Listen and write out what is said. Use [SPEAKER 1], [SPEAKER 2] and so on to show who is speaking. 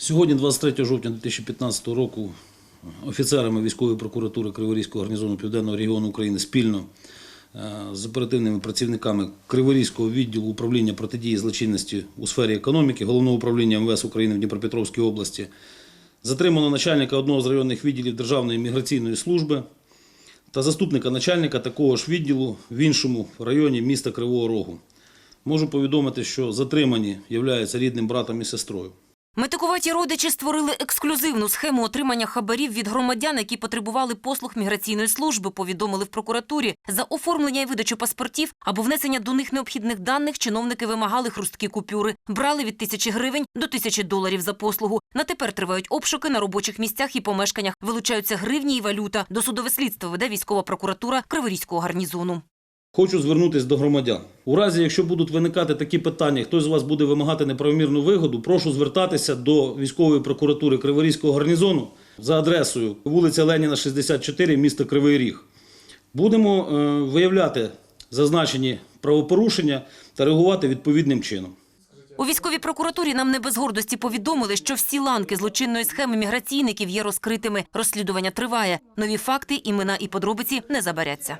[SPEAKER 1] Сьогодні, 23 жовтня 2015 року, офіцерами військової прокуратури Криворізького гарнізону Південного регіону України спільно е, з оперативними працівниками Криворізького відділу управління протидії злочинності у сфері економіки Головного управління МВС України в Дніпропетровській області затримано начальника одного з районних відділів Державної міграційної служби та заступника начальника такого ж відділу в іншому районі міста Кривого Рогу. Можу повідомити, що затримані являються рідним братом і сестрою.
[SPEAKER 2] Метикуваті родичі створили ексклюзивну схему отримання хабарів від громадян, які потребували послуг міграційної служби, повідомили в прокуратурі. За оформлення і видачу паспортів або внесення до них необхідних даних чиновники вимагали хрусткі купюри. Брали від тисячі гривень до тисячі доларів за послугу. На тепер тривають обшуки на робочих місцях і помешканнях. Вилучаються гривні і валюта. Досудове слідство веде військова прокуратура Криворізького гарнізону.
[SPEAKER 1] Хочу звернутися до громадян. У разі, якщо будуть виникати такі питання, хтось з вас буде вимагати неправомірну вигоду, прошу звертатися до військової прокуратури Криворізького гарнізону за адресою вулиця Леніна, 64, місто Кривий Ріг. Будемо е, виявляти зазначені правопорушення та реагувати відповідним чином.
[SPEAKER 2] У військовій прокуратурі нам не без гордості повідомили, що всі ланки злочинної схеми міграційників є розкритими. Розслідування триває. Нові факти, імена і подробиці не забаряться.